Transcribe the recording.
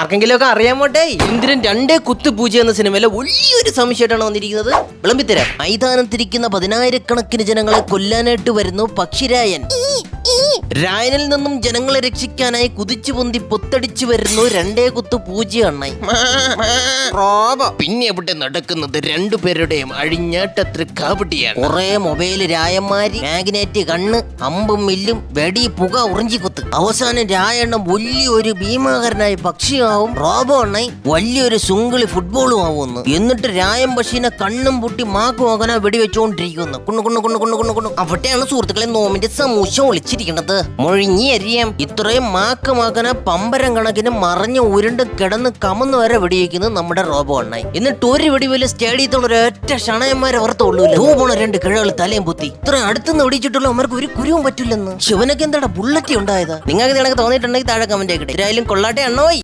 ആർക്കെങ്കിലും ഒക്കെ അറിയാൻ പോട്ടെ. ഇന്ദ്രൻ രണ്ടേ കുത്തു പൂജ എന്ന സിനിമയിലെ വലിയൊരു സംശയമായിട്ടാണ് വന്നിരിക്കുന്നത്. വിളമ്പിത്തരാം. മൈതാനത്തിരിക്കുന്ന പതിനായിരക്കണക്കിന് ജനങ്ങളെ കൊല്ലാനായിട്ട് വരുന്നു പക്ഷിരായൻ. രായനിൽ നിന്നും ജനങ്ങളെ രക്ഷിക്കാനായി കുതിച്ചു പൊന്തി പൊത്തടിച്ചു വരുന്നു രണ്ടേ കുത്തു പൂജ അണ്ണായി. പിന്നെ ഇവിടെ നടക്കുന്നത്? രണ്ടുപേരുടെയും അഴിഞ്ഞാട്ടത്ര കാപടിയാണ് കുറെ മൊബൈൽ രായന്മാര് മാഗ്നറ്റ് കണ്ണ് അമ്പും മില്ലും വെടി പുക ഉറിഞ്ചി കുത്ത് അവസാനം രായണ്ണൻ വലിയൊരു ഭീമാകരനായ പക്ഷിയാവും റോബോ അണ്ണായി വലിയൊരു സുങ്കിളി ഫുട്ബോളും ആവുമെന്ന് എന്നിട്ട് രായം പക്ഷീനെ കണ്ണും പൊട്ടി മാക്ക് പോകാനാ വെടിവെച്ചോണ്ടിരിക്കുന്നു. കുണ്ണു കുണ്ണു കുണ്ണു കുണ്ണു കുണ്ണു കുണ്ണു. അവിടെയാണ് സുഹൃത്തുക്കളെ നോമിന്റെ സമൂശം ഒളിച്ചിരിക്കണത്. മൊഴിഞ്ഞി അരിയാം ഇത്രയും മാക്ക് മാക്കന പമ്പരം കണക്കിന് മറിഞ്ഞ് ഉരുണ്ട് കിടന്ന് കമന്ന് വരെ വെടിവെക്കുന്നത് നമ്മുടെ റോബോ അണ്ണായി. എന്നിട്ട് ഒരു വെടിവിൽ സ്റ്റേഡിയത്തുള്ള ഒരൊറ്റ ഷണയന്മാരെ ഓർത്തുള്ളൂല്ലോ തൂപോണ രണ്ട് കിഴകൾ തലയും പൊത്തി. ഇത്ര അടുത്തുനിന്ന് വെടിച്ചിട്ടുള്ള അവർക്ക് ഒരു കുരുവും പറ്റില്ലെന്ന്. ശിവനൊക്കെ എന്താടാ ബുള്ളറ്റ് ഉണ്ടായത്? നിങ്ങൾക്ക് നിനക്ക് തോന്നിയിട്ടുണ്ടെങ്കിൽ താഴെ കമന്റ് ആക്കട്ടെ ഇതായാലും കൊള്ളാട്ടെ അണ്ണോയ്.